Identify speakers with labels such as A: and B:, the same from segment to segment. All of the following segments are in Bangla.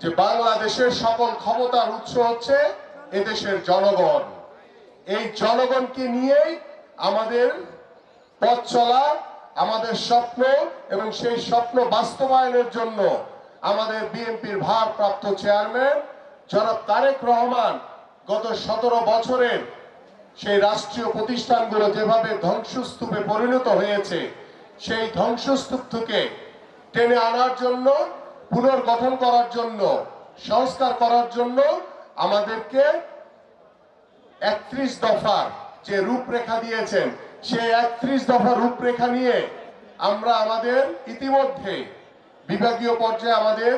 A: যে বাংলাদেশের সকল ক্ষমতার উৎস হচ্ছে এদেশের জনগণ। এই জনগণকে নিয়েই আমাদের পথ চলা, আমাদের স্বপ্ন এবং সেই স্বপ্ন বাস্তবায়নের জন্য আমাদের বিএনপির ভারপ্রাপ্ত চেয়ারম্যান জনাব তারেক রহমান গত সতেরো বছরের সেই রাষ্ট্রীয় প্রতিষ্ঠানগুলো যেভাবে ধ্বংসস্তূপে পরিণত হয়েছে, সেই ধ্বংসস্তূপ থেকে টেনে আনার জন্য পুনর্গঠন করার জন্য, সংস্কার করার জন্য আমাদেরকে একত্রিশ দফার যে রূপরেখা দিয়েছেন, সেই একত্রিশ দফা রূপরেখা নিয়ে আমরা আমাদের ইতিমধ্যে বিভাগীয় পর্যায়ে আমাদের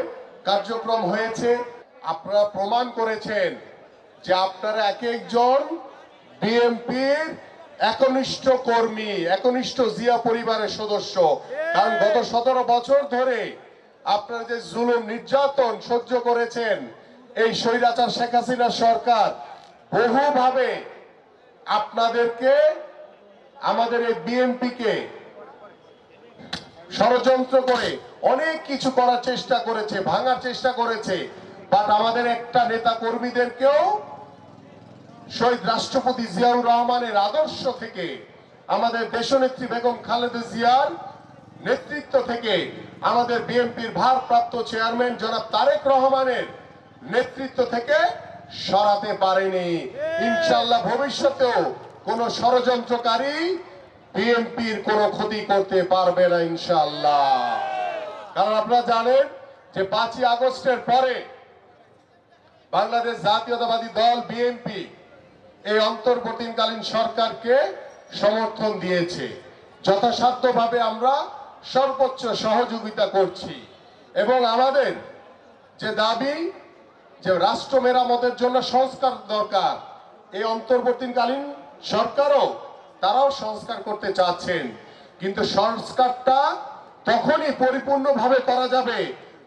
A: কার্যক্রম হয়েছে। আপনারা প্রমাণ করেছেন যে আপনারা এক একজন বিএনপির একনিষ্ঠ কর্মী, একনিষ্ঠ জিয়া পরিবারের সদস্য। কারণ গত সতেরো বছর ধরে আপনারা যে জুলুম নির্যাতন সহ্য করেছেন, এই স্বৈরাচার শেখ হাসিনা সরকার বহুভাবে আপনাদেরকে, আমাদের এই বিএনপিকে ষড়যন্ত্র করে অনেক কিছু করার চেষ্টা করেছে, ভাঙার চেষ্টা করেছে। বাট আমাদের একটা নেতা কর্মীদেরকেও শহীদ রাষ্ট্রপতি জিয়াউর রহমানের আদর্শ থেকে, আমাদের দেশনেত্রী বেগম খালেদা জিয়ার নেতৃত্ব থেকে আমাদের বিএনপির ভারপ্রাপ্ত চেয়ারম্যান জনাব তারেক রহমানের নেতৃত্ব থেকে সরাতে পারেনি। ইনশাল্লাহ ভবিষ্যতেও কোন ষড়যন্ত্রকারী বিএনপির কোনো ক্ষতি করতে পারবে না ইনশাল্লাহ কারণ আপনারা জানেন যে পাঁচই আগস্টের পরে বাংলাদেশ জাতীয়তাবাদী দল বিএনপি এই অন্তর্বর্তীকালীন সরকারকে সমর্থন দিয়েছে। যথাসাধ্যভাবে আমরা সর্বোচ্চ সহযোগিতা করছি। এবং আমাদের যে দাবি, যে রাষ্ট্র মেরামতের জন্য সংস্কার দরকার, এই অন্তর্বর্তীকালীন সরকারও তারাও সংস্কার করতে চাচ্ছেন। কিন্তু সংস্কারটা তখনই পরিপূর্ণভাবে করা যাবে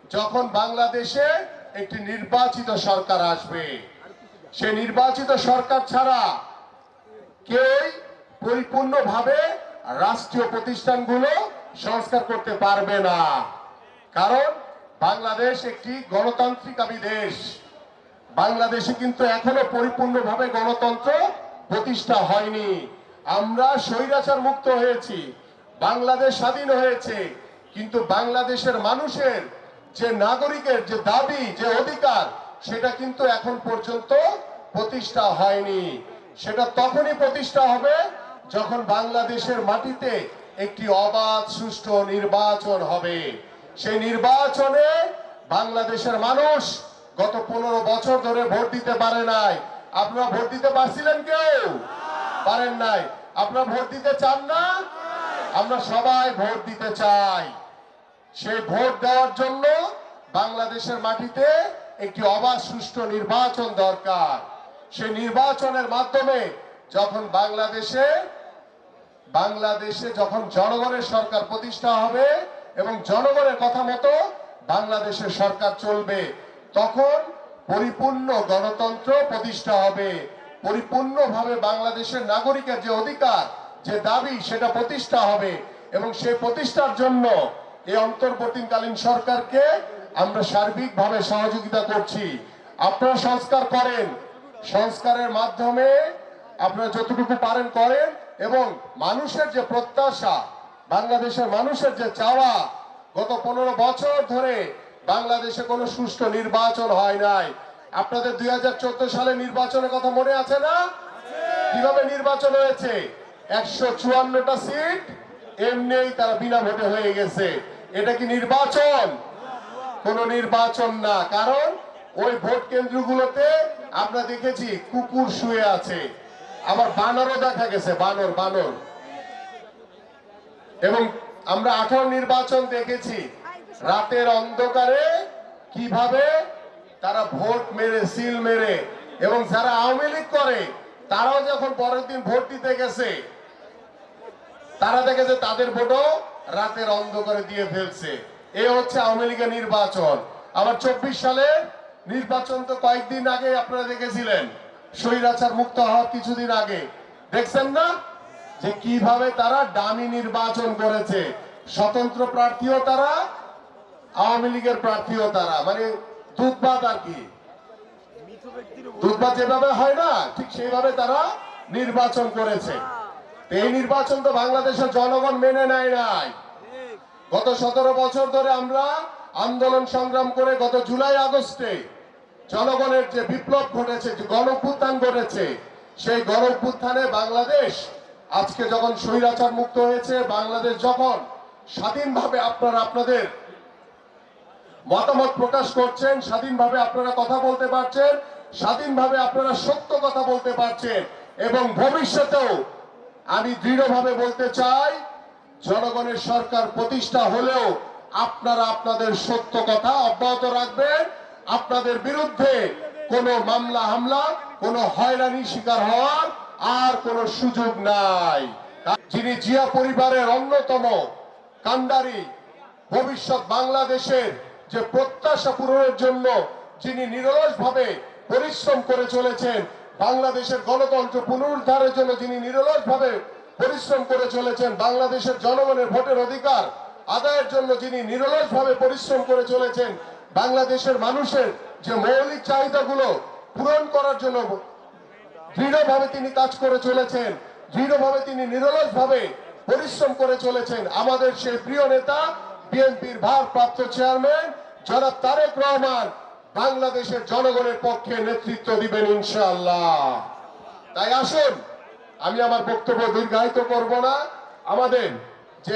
A: যখন বাংলাদেশে একটি নির্বাচিত সরকার আসবে। সে নির্বাচিত সরকার ছাড়া কেউই পরিপূর্ণভাবে রাষ্ট্রীয় প্রতিষ্ঠানগুলো সংস্কার করতে পারবে না। কারণ বাংলাদেশ একটি গণতান্ত্রিকামী দেশ। বাংলাদেশে কিন্তু এখনও পরিপূর্ণভাবে গণতন্ত্র প্রতিষ্ঠা হয়নি। আমরা স্বৈরাচার মুক্ত হয়েছি, বাংলাদেশ স্বাধীন হয়েছে, কিন্তু বাংলাদেশের মানুষের যে নাগরিকের যে দাবি, যে অধিকার, সেটা কিন্তু এখন পর্যন্ত প্রতিষ্ঠা হয়নি। সেটা তখনই প্রতিষ্ঠা হবে যখন বাংলাদেশের মাটিতে একটি অবাধ, সুষ্ঠু নির্বাচন হবে। সেই নির্বাচনে বাংলাদেশের মানুষ গত পনেরো বছর ধরে ভোট দিতে পারে নাই। আপনারা ভোট দিতে পারছিলেন কেউ? পারেন নাই। আপনারা ভোট দিতে চান না? আমরা সবাই ভোট দিতে চাই। সেই ভোট দেওয়ার জন্য বাংলাদেশের মাটিতে একটি অবাধ, সুষ্ঠু নির্বাচন দরকার। সেই নির্বাচনের মাধ্যমে যখন বাংলাদেশে বাংলাদেশে যখন জনগণের সরকার প্রতিষ্ঠা হবে এবং জনগণের কথা মতো বাংলাদেশের সরকার চলবে, তখন পরিপূর্ণ গণতন্ত্র প্রতিষ্ঠা হবে। পরিপূর্ণভাবে বাংলাদেশের নাগরিকের যে অধিকার, যে দাবি, সেটা প্রতিষ্ঠা হবে এবং সেই প্রতিষ্ঠার জন্য এই অন্তর্বর্তীকালীন সরকারকে আমরা সার্বিকভাবে সহযোগিতা করছি। আপনারা সংস্কার করেন। সংস্কারের মাধ্যমে আপনারা যতটুকু পারেন করেন। এবং মানুষের যে প্রত্যাশা, বাংলাদেশের মানুষের যে চাওয়া, গত পনেরো বছর ধরে বাংলাদেশে কোনো সুষ্ঠু নির্বাচন হয় নাই। আপনাদের দুই হাজার চোদ্দ সালে নির্বাচনের কথা মনে আছে না? কীভাবে নির্বাচন হয়েছে? একশো চুয়ান্নটা সিট এমনিই তারা বিনা ভোটে হয়ে গেছে। এটা কি নির্বাচন? কোন নির্বাচন না। কারণ ওই ভোট কেন্দ্রগুলোতে আমরা দেখেছি কুকুর শুয়ে আছে। আবার বানরও দেখা গেছে, বানর বানর। এবং আমরা আঠারো নির্বাচন দেখেছি, রাতের অন্ধকারে কীভাবে তারা ভোট মেরে, সিল মেরে, এবং যারা আওয়ামী লীগ করে, তারাও যখন পরের দিন ভোট দিতে গেছে, তারা দেখেছে তাদের ভোটও রাতের অন্ধকারে দিয়ে ফেলছে। এ হচ্ছে আওয়ামী লীগের নির্বাচন। আবার চব্বিশ সালে নির্বাচন তো কয়েকদিন আগে আপনারা দেখেছিলেন। স্বৈরাচার মুক্ত হওয়ার কিছুদিন আগে। দেখছেন না? যে কীভাবে তারা ডামি নির্বাচন করেছে। স্বতন্ত্র প্রার্থীও তারা, আওয়ামী লীগের প্রার্থীও তারা। মানে দুধ ভাত আর কি। দুধ ভাত যেভাবে হয় না, ঠিক সেইভাবে তারা নির্বাচন করেছে। এই নির্বাচন তো বাংলাদেশের জনগণ মেনে নেয় নাই। গত সতেরো বছর ধরে আমরা আন্দোলন সংগ্রাম করে গত জুলাই আগস্টে জনগণের যে বিপ্লব ঘটেছে, যে গণ অভ্যুত্থান ঘটেছে, সেই গণ অভ্যুত্থানে বাংলাদেশ আজকে যখন স্বৈরাচার মুক্ত হয়েছে, বাংলাদেশ যখন স্বাধীনভাবে আপনারা আপনাদের মতামত প্রকাশ করছেন, স্বাধীনভাবে আপনারা কথা বলতে পারছেন, স্বাধীনভাবে আপনারা সত্য কথা বলতে পারছেন, এবং ভবিষ্যতেও আমি দৃঢ়ভাবে বলতে চাই, জনগণের সরকার প্রতিষ্ঠা হলেও আপনারা আপনাদের সত্য কথা অব্যাহত রাখবেন। আপনাদের বিরুদ্ধে কোনো মামলা, হামলা, কোনো হয়রানি শিকার হওয়ার আর কোনো সুযোগ নাই। যিনি জিয়া পরিবারের অন্যতম কান্ডারি ভবিষ্যৎ বাংলাদেশের যে প্রত্যাশা পূরণের জন্য যিনি নিরলসভাবে পরিশ্রম করে চলেছেন, বাংলাদেশের গণতন্ত্র পুনরুদ্ধারের জন্য যিনি নিরলসভাবে পরিশ্রম করে চলেছেন, বাংলাদেশের জনগণের ভোটের অধিকার আদায়ের জন্য যিনি নিরলসভাবে পরিশ্রম করে চলেছেন বাংলাদেশের মানুষের যে মৌলিক চাহিদাগুলো পূরণ করার জন্য দৃঢ়ভাবে তিনি কাজ করে চলেছেন, দৃঢ়ভাবে তিনি নিরলসভাবে পরিশ্রম করে চলেছেন। আমাদের সেই প্রিয় নেতা, বিএনপির ভারপ্রাপ্ত চেয়ারম্যান জনাব তারেক রহমান বাংলাদেশের জনগণের পক্ষে নেতৃত্ব দিবেন ইনশাআল্লাহ। তাই আসুন, আমি আমার বক্তব্য দীর্ঘায়িত করব না। আমাদের যে